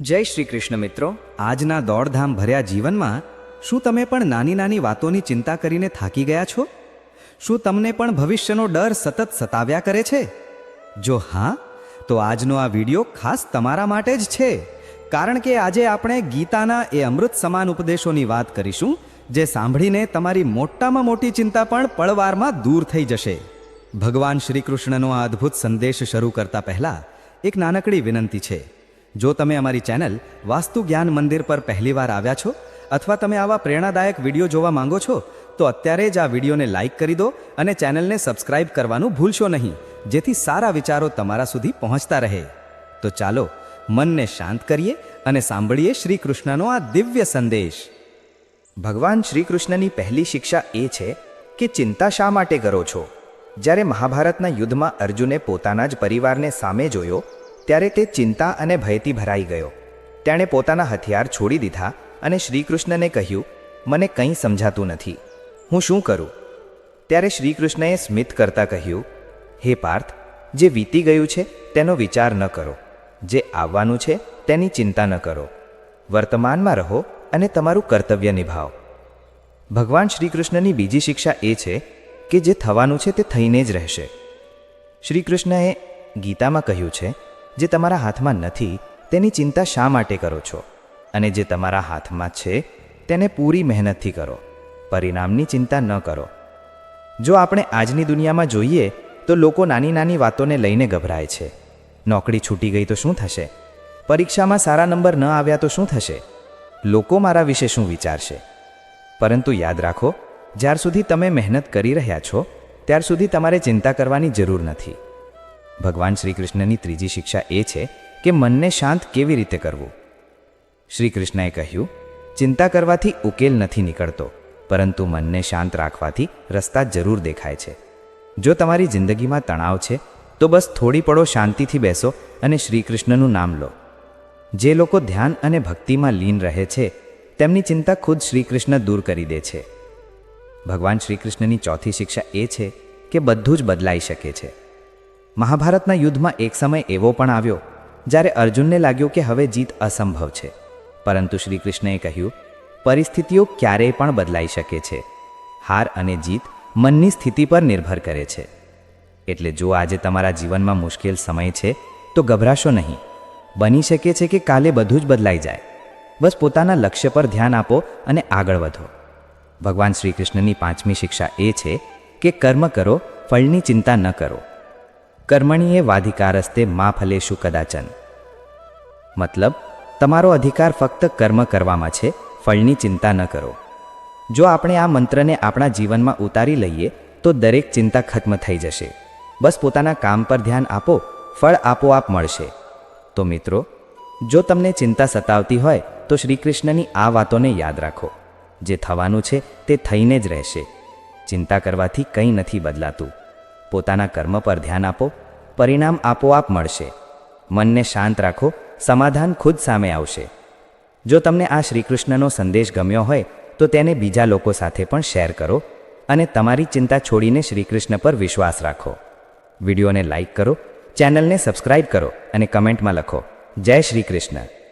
જય શ્રી કૃષ્ણ મિત્રો, આજના દોડધામ ભર્યા જીવનમાં શું તમે પણ નાની નાની વાતોની ચિંતા કરીને થાકી ગયા છો? શું તમને પણ ભવિષ્યનો ડર સતત સતાવ્યા કરે છે? જો હા, તો આજનો આ વીડિયો ખાસ તમારા માટે જ છે. કારણ કે આજે આપણે ગીતાના એ અમૃત સમાન ઉપદેશોની વાત કરીશું, જે સાંભળીને તમારી મોટામાં મોટી ચિંતા પણ પળવારમાં દૂર થઈ જશે. ભગવાન શ્રી કૃષ્ણનો આ અદ્ભુત સંદેશ શરૂ કરતા પહેલા એક નાનકડી વિનંતી છે. જો તમે અમારી ચેનલ વાસ્તુ જ્ઞાન મંદિર પર પહેલીવાર આવ્યા છો અથવા તમે આવા પ્રેરણાદાયક વીડિયો જોવા માંગો છો, તો અત્યારે જ આ વિડીયોને લાઈક કરી દો અને ચેનલને સબસ્ક્રાઇબ કરવાનું ભૂલશો નહીં, જેથી સારા વિચારો તમારા સુધી પહોંચતા રહે. તો ચાલો, મનને શાંત કરીએ અને સાંભળીએ શ્રી કૃષ્ણનો આ દિવ્ય સંદેશ. ભગવાન શ્રી કૃષ્ણની પહેલી શિક્ષા એ છે કે ચિંતા શા માટે કરો છો? જ્યારે મહાભારતના યુદ્ધમાં અર્જુને પોતાના જ પરિવારને સામે જોયો ત્યારે તે ચિંતા અને ભયથી ભરાઈ ગયો. તેણે પોતાના હથિયાર છોડી દીધા અને શ્રીકૃષ્ણને કહ્યું, મને કંઈ સમજાતું નથી. હું શું કરું? ત્યારે શ્રીકૃષ્ણએ સ્મિત કરતા કહ્યું, હે પાર્થ, જે વીતી ગયું છે, તેનો વિચાર ન કરો. જે આવવાનું છે, તેની ચિંતા ન કરો. વર્તમાનમાં રહો અને તમારું કર્તવ્ય નિભાવો. ભગવાન શ્રીકૃષ્ણની બીજી શિક્ષા એ છે કે જે થવાનું છે તે થઈને જ રહેશે. શ્રીકૃષ્ણએ ગીતામાં કહ્યું છે જે તમારા હાથમાં નથી, તેની ચિંતા શા માટે કરો છો? અને જે તમારા હાથમાં છે, તેને પૂરી મહેનતથી કરો. પરિણામની ચિંતા ન કરો. જો આપણે આજની દુનિયામાં જોઈએ, તો લોકો નાની નાની વાતોને લઈને ગભરાય છે. નોકરી છૂટી ગઈ તો શું થશે? પરીક્ષામાં સારા નંબર ન આવ્યા તો શું થશે? લોકો મારા વિશે શું વિચારશે? પરંતુ યાદ રાખો, જ્યાર સુધી તમે મહેનત કરી રહ્યા છો, ત્યાર સુધી તમારે ચિંતા કરવાની જરૂર નથી. ભગવાન શ્રી કૃષ્ણની ત્રીજી શિક્ષા એ છે કે મનને શાંત કેવી રીતે કરવું? શ્રી કૃષ્ણએ કહ્યું, ચિંતા કરવાથી ઉકેલ નથી નીકળતો, પરંતુ મનને શાંત રાખવાથી રસ્તા જરૂર દેખાય છે. જો તમારી જિંદગીમાં તણાવ છે, તો બસ થોડી પડો શાંતિથી બેસો અને શ્રી કૃષ્ણનું નામ લો. જે લોકો ધ્યાન અને ભક્તિમાં લીન રહે છે, તેમની ચિંતા ખુદ શ્રી કૃષ્ણ દૂર કરી દે છે. ભગવાન શ્રી કૃષ્ણની ચોથી શિક્ષા એ છે કે બધું જ બદલાઈ શકે છે. મહાભારતના યુદ્ધમાં એક સમય એવો પણ આવ્યો જ્યારે અર્જુનને લાગ્યું કે હવે જીત અસંભવ છે. પરંતુ શ્રી કૃષ્ણએ કહ્યું, પરિસ્થિતિઓ ક્યારેય પણ બદલાઈ શકે છે. હાર અને જીત મનની સ્થિતિ પર નિર્ભર કરે છે. એટલે જો આજે તમારા જીવનમાં મુશ્કેલ સમય છે, તો ગભરાશો નહીં. બની શકે છે કે કાલે બધું જ બદલાઈ જાય. બસ પોતાના લક્ષ્ય પર ધ્યાન આપો અને આગળ વધો. ભગવાન શ્રી કૃષ્ણની પાંચમી શિક્ષા એ છે કે કર્મ કરો, ફળની ચિંતા ન કરો. કર્મણીએ વાધિકારસ્તે મા ફલેશું કદાચન મતલબ તમારો અધિકાર ફક્ત કર્મ કરવામાં છે ફળની ચિંતા ન કરો જો આપણે આ મંત્રને આપણા જીવનમાં ઉતારી લઈએ તો દરેક ચિંતા ખત્મ થઈ જશે બસ પોતાના કામ પર ધ્યાન આપો ફળ આપોઆપ મળશે તો મિત્રો જો તમને ચિંતા સતાવતી હોય તો શ્રી કૃષ્ણની આ વાતોને યાદ રાખો જે થવાનું છે તે થઈને જ રહેશે ચિંતા કરવાથી કંઈ નથી બદલાતું પોતાના કર્મ પર ધ્યાન આપો, પરિણામ આપોઆપ મળશે. મનને શાંત રાખો, સમાધાન ખુદ સામે આવશે. જો તમને આ શ્રીકૃષ્ણનો સંદેશ ગમ્યો હોય, તો તેને બીજા લોકો સાથે પણ શેર કરો અને તમારી ચિંતા છોડીને શ્રીકૃષ્ણ પર વિશ્વાસ રાખો. વિડીયોને લાઇક કરો, ચેનલને સબસ્ક્રાઇબ કરો અને કમેન્ટમાં લખો, જય શ્રી કૃષ્ણ